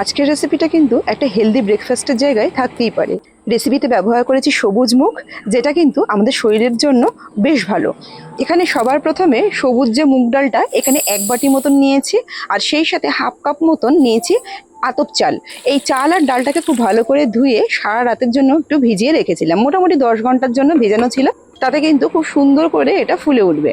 আজকের রেসিপিটা কিন্তু একটা হেলদি ব্রেকফাস্টের জায়গায় থাকতেই পারে। রেসিপিতে ব্যবহার করেছি সবুজ মুগ, যেটা কিন্তু আমাদের শরীরের জন্য বেশ ভালো। এখানে সবার প্রথমে সবুজ যে মুগ ডালটা, এখানে এক বাটি মতন নিয়েছি, আর সেই সাথে হাফ কাপ মতন নিয়েছি আতপ চাল। এই চাল আর ডালটাকে খুব ভালো করে ধুয়ে সারা রাতের জন্য একটু ভিজিয়ে রেখেছিলাম। মোটামুটি দশ ঘণ্টার জন্য ভেজানো ছিল। তাতে কিন্তু খুব সুন্দর করে এটা ফুলে উঠবে।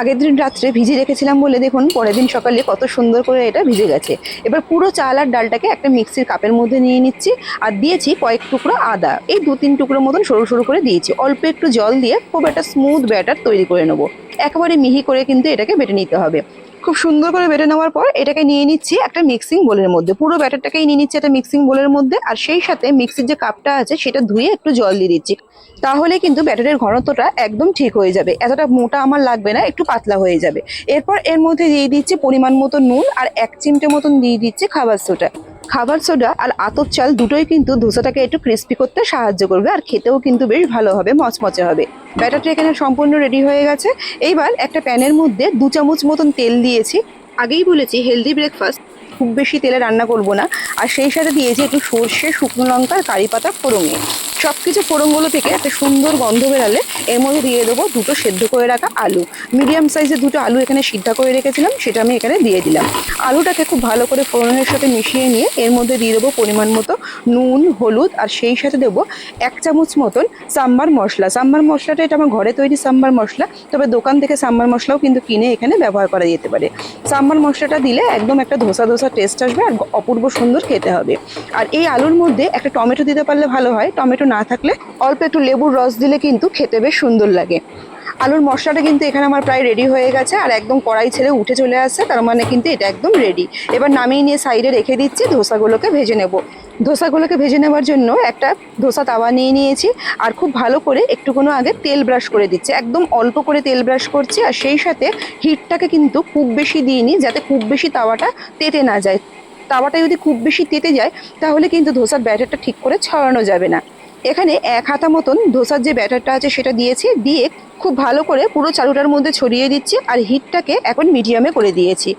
আগের দিন রাত্রে ভিজে রেখেছিলাম বলে দেখুন, পরের দিন সকালে কত সুন্দর করে এটা ভিজে গেছে। এবার পুরো চাল আর ডালটাকে একটা মিক্সির কাপের মধ্যে নিয়ে নিচ্ছি আর দিয়েছি কয়েক টুকরো আদা। এই দু তিন টুকরো মতন সরু সরু করে দিয়েছি। অল্প একটু জল দিয়ে খুব একটা স্মুথ ব্যাটার তৈরি করে নেব। একেবারে মিহি করে কিন্তু এটাকে বেটে নিতে হবে। খুব সুন্দর করে বেটে নেওয়ার পর এটাকে নিয়ে নিচ্ছি একটা মিক্সিং বোলের মধ্যে। পুরো ব্যাটারটাকেই নিয়ে নিচ্ছি একটা মিক্সিং বোলের মধ্যে আর সেই সাথে মিক্সির যে কাপটা আছে সেটা ধুয়ে একটু জল দিয়ে দিচ্ছি। তাহলে কিন্তু ব্যাটারের ঘনত্বটা একদম ঠিক হয়ে যাবে। এতটা মোটা আমার লাগবে না, একটু পাতলা হয়ে যাবে। এরপর এর মধ্যে দিয়ে দিচ্ছি পরিমাণ মতো নুন আর এক চিমটে মতন দিয়ে দিচ্ছি খাবার সোডা খাবার সোডা আর আতপ চাল দুটোই কিন্তু ধোসাটাকে একটু ক্রিস্পি করতে সাহায্য করবে আর খেতেও কিন্তু বেশ ভালো হবে, মচমচে হবে। ব্যাটারটা এখানে সম্পূর্ণ রেডি হয়ে গেছে। এইবার একটা প্যানের মধ্যে দু চামচ মতন তেল দিয়েছি। আগেই বলেছি হেলদি ব্রেকফাস্ট খুব বেশি তেলে রান্না করব না। আর সেই সাথে দিয়েছি একটু সর্ষে, শুকনো লঙ্কা কারি পাতা ফোড়ঙে সব কিছু ফোড়নগুলো থেকে একটা সুন্দর গন্ধ বেরালে এর মধ্যে দিয়ে দেবো দুটো সেদ্ধ করে রাখা আলু। মিডিয়াম সাইজের দুটো আলু এখানে সিদ্ধ করে রেখেছিলাম, সেটা আমি এখানে দিয়ে দিলাম। আলুটাকে খুব ভালো করে ফোড়নের সাথে মিশিয়ে নিয়ে এর মধ্যে দিয়ে দেবো পরিমাণ মতো নুন, হলুদ, আর সেই সাথে দেবো এক চামচ মতন সাম্বার মশলা। সাম্বার মশলাটা এটা আমার ঘরে তৈরি সাম্বার মশলা, তবে দোকান থেকে সাম্বার মশলাও কিন্তু কিনে এখানে ব্যবহার করা যেতে পারে। সাম্বার মশলাটা দিলে একদম একটা ধোসা ধোসা টেস্ট আসবে আর অপূর্ব সুন্দর খেতে হবে। আর এই আলুর মধ্যে একটা টমেটো দিতে পারলে ভালো হয়। টমেটো না থাকলে অল্প একটু লেবুর রস দিলে কিন্তু খেতে বেশ সুন্দর লাগে। আলুর মশলাটা কিন্তু এখানে আমার প্রায় রেডি হয়ে গেছে আর একদম কড়াই ছেড়ে উঠে চলে আসছে, তার মানে কিন্তু এটা একদম রেডি এবার নামিয়ে নিয়ে সাইডে রেখে দিচ্ছি, ধোসাগুলোকে ভেজে নেব। ধোসাগুলোকে ভেজে নেওয়ার জন্য একটা ধোসা তাওয়া নিয়ে নিয়েছি আর খুব ভালো করে একটুকুনো আগে তেল ব্রাশ করে দিচ্ছি। একদম অল্প করে তেল ব্রাশ করছি আর সেই সাথে হিটটাকে কিন্তু খুব বেশি দিইনি, যাতে খুব বেশি তাওয়াটা তেতে না যায়। তাওয়াটা যদি খুব বেশি তেতে যায়, তাহলে কিন্তু ধোসার ব্যাটারটা ঠিক করে ছড়ানো যাবে না। এখানে এক হাতা মতন ধোসার যে ব্যাটারটা আছে সেটা দিয়েছি, দিয়ে খুব ভালো করে পুরো চালুটার মধ্যে ছড়িয়ে দিচ্ছি আর হিটটাকে এখন মিডিয়ামে করে দিয়েছি।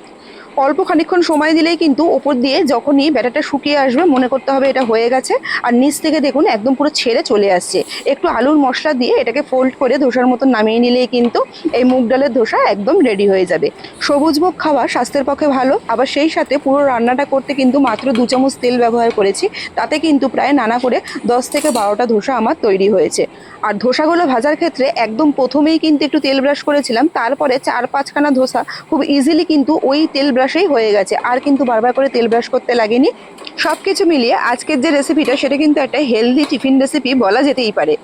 অল্প খানিকক্ষণ সময় দিলেই কিন্তু ওপর দিয়ে যখনই ব্যাটারটা শুকিয়ে আসবে, মনে করতে হবে এটা হয়ে গেছে। আর নিচ থেকে দেখুন, একদম পুরো ছেড়ে চলে আসছে। একটু আলুর মশলা দিয়ে এটাকে ফোল্ড করে ধোসার মতন নামিয়ে নিলেই কিন্তু এই মুগ ডালের ধোসা একদম রেডি হয়ে যাবে। সবুজ মুগ খাওয়া স্বাস্থ্যের পক্ষে ভালো, আবার সেই সাথে পুরো রান্নাটা করতে কিন্তু মাত্র দু চামচ তেল ব্যবহার করেছি। তাতে কিন্তু প্রায় নানা করে দশ থেকে বারোটা ধোসা আমার তৈরি হয়েছে। আর ধোসাগুলো ভাজার ক্ষেত্রে একদম প্রথমেই কিন্তু একটু তেল ব্রাশ করেছিলাম, তারপরে চার পাঁচখানা ধোসা খুব ইজিলি কিন্তু ওই তেল ব্রাশেই হয়ে গেছে। আর কিন্তু বারবার করে তেল ব্রাশ করতে লাগেনি। সব কিছু মিলিয়ে আজকের যে রেসিপিটা সেটা কিন্তু একটা হেলদি টিফিন রেসিপি বলা যেতেই পারে।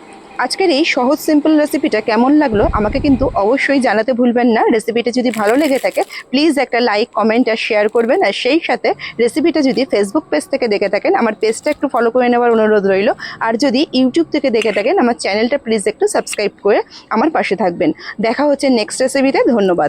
আজকের এই সহজ সিম্পল রেসিপিটা কেমন লাগল, আমাকে কিন্তু অবশ্যই জানাতে ভুলবেন না। রেসিপিটা যদি ভালো লেগে থাকে প্লিজ একটা লাইক কমেন্ট আর শেয়ার করবেন। আর সেই সাথে রেসিপিটা যদি ফেসবুক পেজ থেকে দেখে থাকেন, আমার পেজটা একটু ফলো করে নেওয়ার অনুরোধ রইল। আর যদি ইউটিউব থেকে দেখে থাকেন, আমার চ্যানেলটা প্লিজ একটু সাবস্ক্রাইব করে আমার পাশে থাকবেন। দেখা হচ্ছে নেক্সট রেসিপিতে ধন্যবাদ।